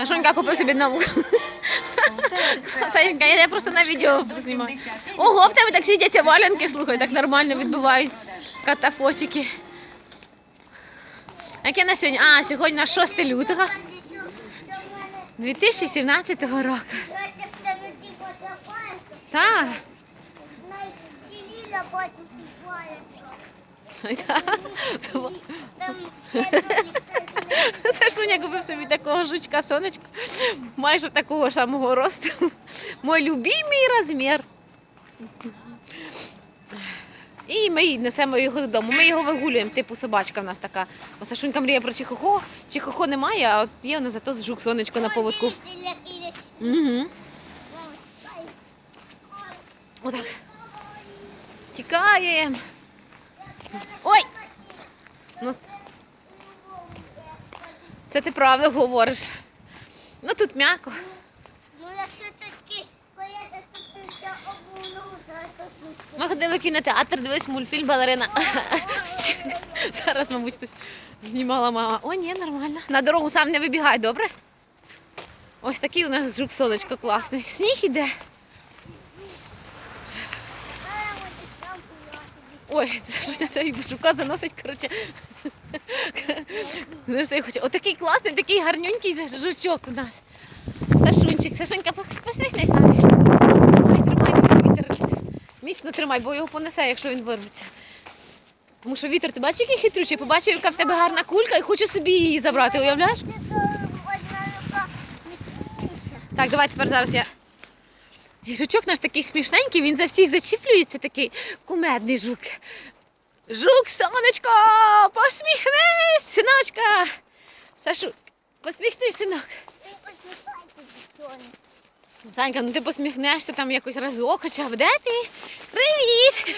Сашонька купив собі нову. Санька, я просто на відео знімаю. Ого, в тебе так сидяться валянки, слухай, так нормально відбивають катафотики. Яке на сьогодні? А, сьогодні на 6 лютого 2017 року. Так. Сашуня купив собі такого жучка сонечка, майже такого самого росту. Мой любимий розмір. І ми несемо його додому. Ми його вигулюємо, типу собачка в нас така. Бо Сашунька мріє про чихохо. Чихохо немає, а от є у нас зато жук сонечко на поводку. Угу. Отак. Тікаємо. Ой! Ну, це ти правду говориш. Ну тут м'яко. Ну, якщо такі поїдеш, то. Ми ходили в кінотеатр, дивились мультфільм Балерина. Зараз, мабуть, хтось знімала мама. О, ні, нормально. На дорогу сам не вибігай, добре? Ось такий у нас жук сонечко класний. Сніг іде. Ой, це ж цього жука заносить, коротше. Хоче. Отакий класний, такий гарнюнький жучок у нас. Сашунчик, Сашунька, пос- посміхнись мамі. Ой, тримай, бо вітер. Міцно тримай, бо його понесе, якщо він вирветься. Тому що вітер, ти бачиш, який хитрючий, побачив, яка в тебе гарна кулька і хоче собі її забрати, уявляєш? Так, давай тепер зараз я. І жучок наш такий смішненький, він за всіх зачіплюється, такий кумедний жук. Жук, сонечко. Сашу, посміхнись, синок. Санька, ну ти посміхнешся там якось разок, хоча б де ти? Привіт!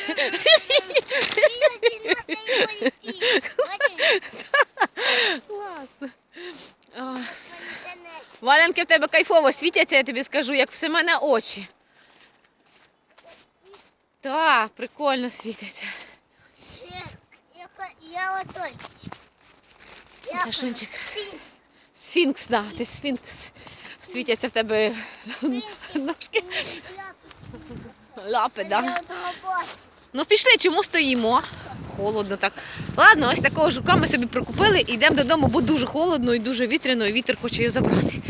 Валянки в тебе кайфово світяться, я тобі скажу, як в семена очі. Так, прикольно світяться. Я отой. Сашунчик. Сфінкс, да, ти сфінкс. Світяться в тебе ножки. Лапи, да. Ну пішли, чому стоїмо? Холодно так. Ладно, ось такого жука ми собі прикупили і йдемо додому, бо дуже холодно і дуже вітряно, і вітер хоче його забрати.